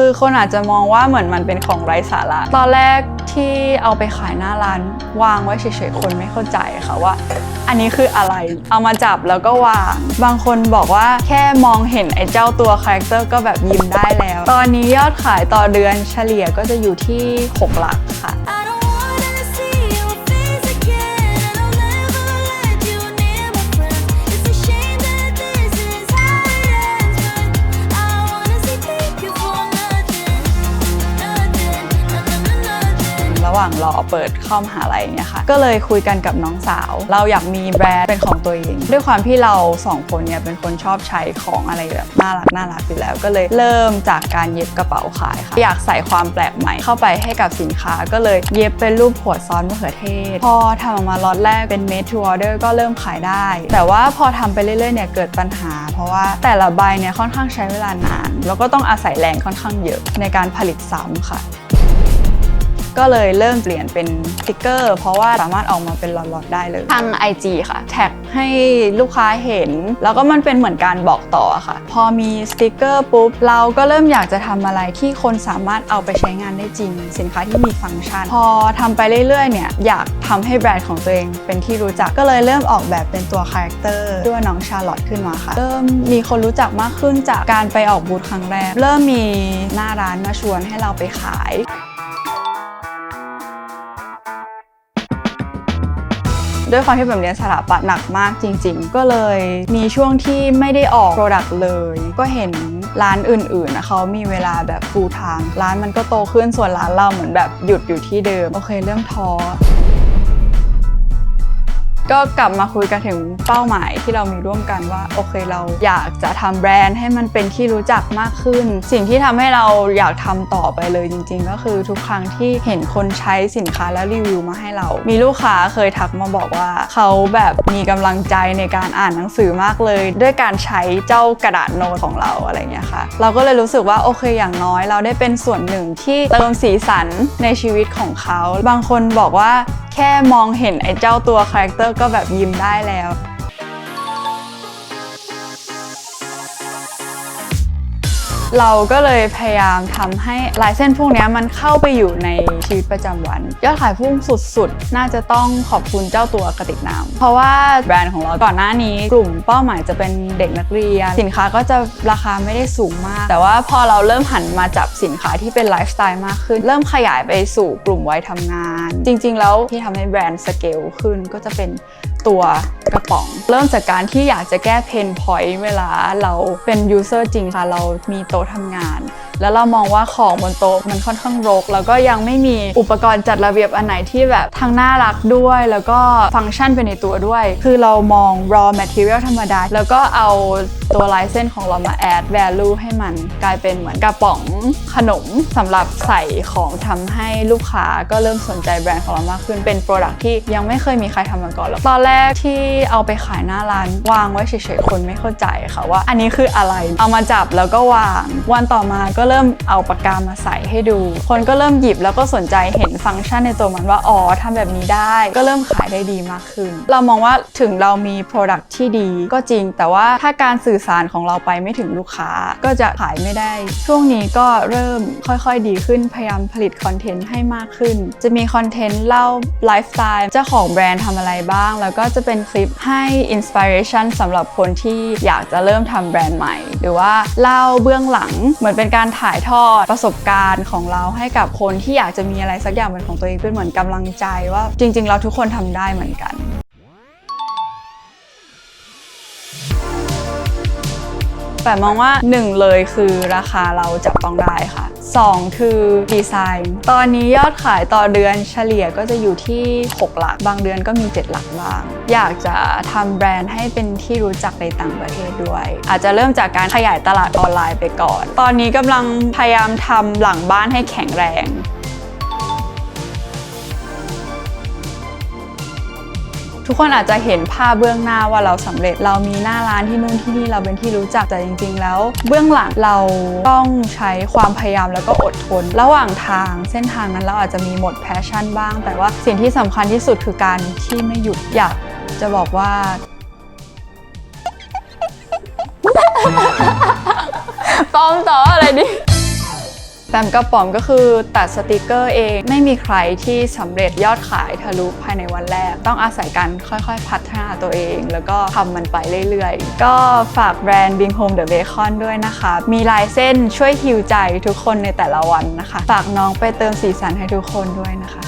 คือคนอาจจะมองว่าเหมือนมันเป็นของไร้สาระ ตอนแรกที่เอาไปขายหน้าร้านวางไว้เฉยๆคนไม่เข้าใจค่ะว่า อันนี้คืออะไร เอามาจับแล้วก็วาง บางคนบอกว่าแค่มองเห็นไอ้เจ้าตัวคาแรคเตอร์ก็แบบยิ้มได้แล้ว ตอนนี้ยอดขายต่อเดือนเฉลี่ยก็จะอยู่ที่ 6 หลักค่ะ หว่างรอเปิดเข้ามหาลัยเนี่ยค่ะ ก็เลยคุยกันกับน้องสาว เราอยากมีแบรนด์เป็นของตัวเอง ด้วยความที่เราสองคนเนี่ยเป็นคนชอบใช้ของอะไรแบบน่ารักน่ารักอยู่แล้ว ก็เลยเริ่มจากการเย็บกระเป๋าขายค่ะ อยากใส่ความแปลกใหม่เข้าไปให้กับสินค้า ก็เลยเย็บเป็นรูปหัวซ้อนมะเขือเทศ พอทำออกมาล็อตแรกเป็น made to order ก็เริ่มขายได้ แต่ว่าพอทำไปเรื่อยๆเนี่ยเกิดปัญหา เพราะว่าแต่ละใบเนี่ยค่อนข้างใช้เวลานาน แล้วก็ต้องอาศัยแรงค่อนข้างเยอะในการผลิตซ้ำค่ะ ก็เลยเริ่มเปลี่ยนเป็นสติกเกอร์ เพราะว่าสามารถออกมาเป็นหลอดๆได้เลย ทาง IG ค่ะ แท็กให้ลูกค้าเห็น แล้วก็มันเป็นเหมือนการบอกต่อค่ะ พอมีสติกเกอร์ปุ๊บ เราก็เริ่มอยากจะทำอะไรที่คนสามารถเอาไปใช้งานได้จริง สินค้าที่มีฟังก์ชัน พอทำไปเรื่อยๆเนี่ยอยากทำให้แบรนด์ของตัวเองเป็นที่รู้จักก็เลยเริ่มออกแบบเป็นตัวคาแรคเตอร์ด้วยน้องชาร์ลอตขึ้นมาค่ะเริ่มมีคนรู้จักมากขึ้นจากการไปออกบูธครั้งแรก เริ่มมีหน้าร้านมาชวนให้เราไปขาย ด้วยความที่แบบเรียนสถาปัตย์หนักมากจริง ๆ ก็เลยมีช่วงที่ไม่ได้ออกโปรดักต์เลย ก็เห็นร้านอื่นๆนะเขามีเวลาแบบฟูลทังร้านมันก็โตขึ้นส่วนร้านเราเหมือนแบบหยุดอยู่ที่เดิม โอเคเริ่มท้อ ก็กลับมาคุยกันถึงเป้าหมายที่เรามีร่วมกันว่าโอเคเราอยากจะทำแบรนด์ให้มันเป็นที่รู้จักมากขึ้น สิ่งที่ทำให้เราอยากทำต่อไปเลยจริง ๆ ก็คือทุกครั้งที่เห็นคนใช้สินค้าและรีวิวมาให้เรา มีลูกค้าเคยทักมาบอกว่าเขาแบบมีกำลังใจในการอ่านหนังสือมากเลย ด้วยการใช้เจ้ากระดาษโน้ตของเราอะไรเงี้ยค่ะ เราก็เลยรู้สึกว่าโอเคอย่างน้อยเราได้เป็นส่วนหนึ่งที่เติมสีสันในชีวิตของเขา บางคนบอกว่า ค่มองเห็นไอ้เจ้าตัวคาแรคเตอร์ก็แบบยิ้มได้แล้ว เราก็เลยพยายามทำให้ลายเส้นพวกนี้มันเข้าไปอยู่ในชีวิตประจำวันยอดขายพุ่งสุดๆ น่าจะต้องขอบคุณเจ้าตัวกระติกน้ำเพราะว่าแบรนด์ของเราก่อนหน้านี้ กลุ่มเป้าหมายจะเป็นเด็กนักเรียน สินค้าก็จะราคาไม่ได้สูงมาก แต่ว่าพอเราเริ่มหันมาจับสินค้าที่เป็นไลฟ์สไตล์มากขึ้น เริ่มขยายไปสู่กลุ่มวัยทำงาน จริง ๆ แล้วที่ทำให้แบรนด์สเกลขึ้นก็จะเป็น ตัวกระป๋อง เริ่มจากการที่อยากจะแก้เพนพอยต์เวลาเราเป็นยูเซอร์จริงค่ะ เรามีโต๊ะทำงาน แล้วเรามองว่าของบนโต๊ะมันค่อนข้างรก แล้วก็ยังไม่มีอุปกรณ์จัดระเบียบอันไหนที่แบบทั้งน่ารักด้วย แล้วก็ฟังก์ชันไปในตัวด้วย คือเรามอง raw material ธรรมดา แล้วก็เอาตัวลายเส้นของเรามา add value ให้มันกลายเป็นเหมือนกระป๋องขนมสำหรับใส่ของทำให้ลูกค้าก็เริ่มสนใจแบรนด์ของเรามากขึ้นเป็น product ที่ยังไม่เคยมีใครทำมาก่อนแล้วตอนแรกที่เอาไปขายหน้าร้านวางไว้เฉยๆคนไม่เข้าใจค่ะว่า อันนี้คืออะไรเอามาจับแล้วก็วางวันต่อมาก็เริ่มเอาปากกามาใส่ให้ดู คนก็เริ่มหยิบแล้วก็สนใจเห็นฟังก์ชันในตัวมันว่าอ๋อทำแบบนี้ได้ ก็เริ่มขายได้ดีมากขึ้น เรามองว่าถึงเรามี product ที่ดีก็จริง แต่ว่าถ้าการสื่อสารของเราไปไม่ถึงลูกค้า ก็จะขายไม่ได้ ช่วงนี้ก็เริ่มค่อยๆดีขึ้นพยายามผลิตคอนเทนต์ให้มากขึ้น จะมีคอนเทนต์เล่าไลฟ์สไตล์เจ้าของแบรนด์ทำอะไรบ้าง แล้วก็จะเป็นคลิปให้อินสปิเรชันสำหรับคนที่อยากจะเริ่มทำแบรนด์ใหม่ หรือว่าเล่าเบื้องหลังเหมือนเป็นการถ่ายทอดประสบการณ์ของเราให้กับคนที่อยากจะมีอะไรสักอย่างเป็นของตัวเองเป็นเหมือนกำลังใจว่าจริง ๆ เราทุกคนทำได้เหมือนกัน แต่มองว่า 1 เลยคือราคาเราจับต้องได้ค่ะ 2 คือดีไซน์ ตอนนี้ยอดขายต่อเดือนเฉลี่ยก็จะอยู่ที่ 6 หลัก บางเดือนก็มี 7 หลักบ้าง อยากจะทำแบรนด์ให้เป็นที่รู้จักในต่างประเทศด้วย อาจจะเริ่มจากการขยายตลาดออนไลน์ไปก่อน ตอนนี้กำลังพยายามทำหลังบ้านให้แข็งแรง ทุกคนอาจจะเห็นภาพเบื้องหน้าว่าเราสำเร็จเรามีหน้าร้านที่นู่นที่นี่เราเป็นที่รู้จักแต่จริง ๆ แล้ว เบื้องหลังเราต้องใช้ความพยายามแล้วก็อดทน ระหว่างทางเส้นทางนั้นเราอาจจะมีหมดแพชชั่นบ้าง แต่ว่าสิ่งที่สำคัญที่สุดคือการที่ไม่หยุดอยากจะบอกว่าต้อมต่ออะไรดิ แซมกับป๋อมก็คือตัดสติกเกอร์เองไม่มีใครที่สำเร็จยอดขายทะลุภายในวันแรก ต้องอาศัยการค่อยๆ พัฒนาตัวเอง แล้วก็ทำมันไปเรื่อยๆ ก็ฝากแบรนด์ Bing Home The Bacon ด้วยนะคะ มีลายเส้นช่วยฮิวใจทุกคนในแต่ละวันนะคะ ฝากน้องไปเติมสีสันให้ทุกคนด้วยนะคะ